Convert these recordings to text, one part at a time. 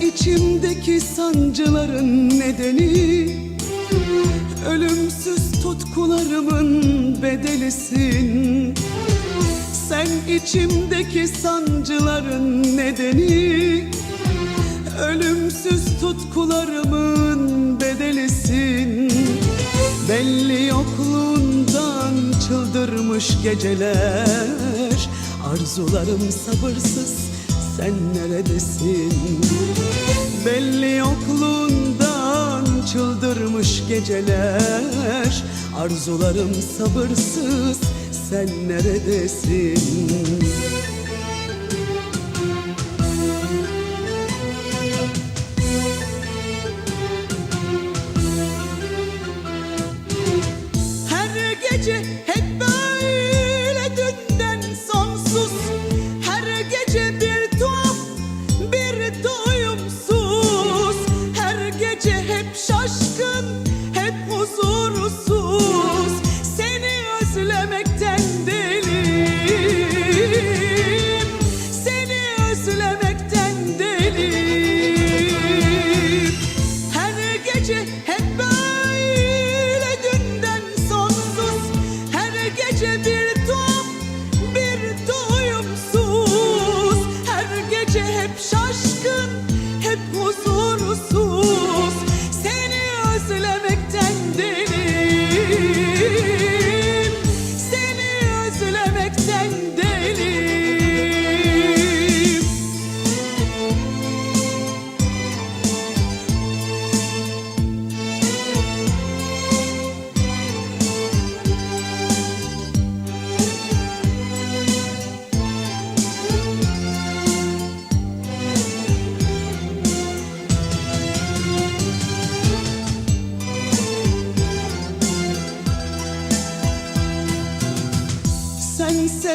içimdeki sancıların nedeni Ölümsüz tutkularımın bedelisin. Sen içimdeki sancıların nedeni Ölümsüz tutkularımın bedelisin. Belli yokluğundan çıldırmış geceler Arzularım sabırsız sen neredesin? Belli yokluğundan çıldırmış geceler. Arzularım sabırsız sen neredesin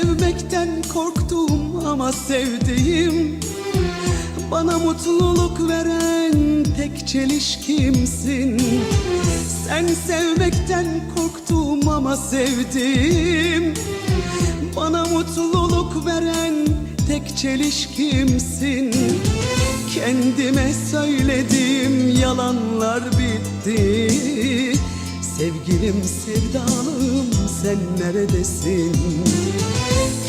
sevmekten korktum ama sevdiğim Bana mutluluk veren tek çelişkimsin. Sen sevmekten korktum ama sevdiğim Bana mutluluk veren tek çelişkimsin. Kendime söylediğim yalanlar bitti. Sevgilim sevdalım sen neredesin?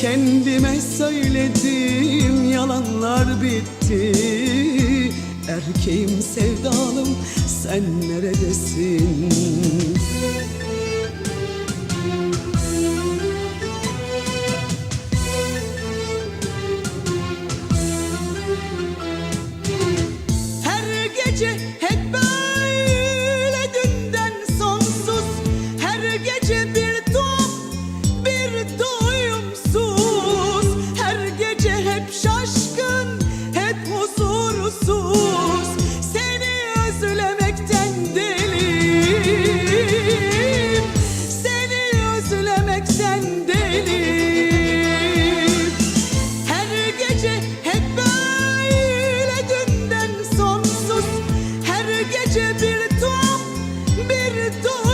Kendime söylediğim yalanlar bitti Erkeğim sevdalım sen neredesin? Her gece do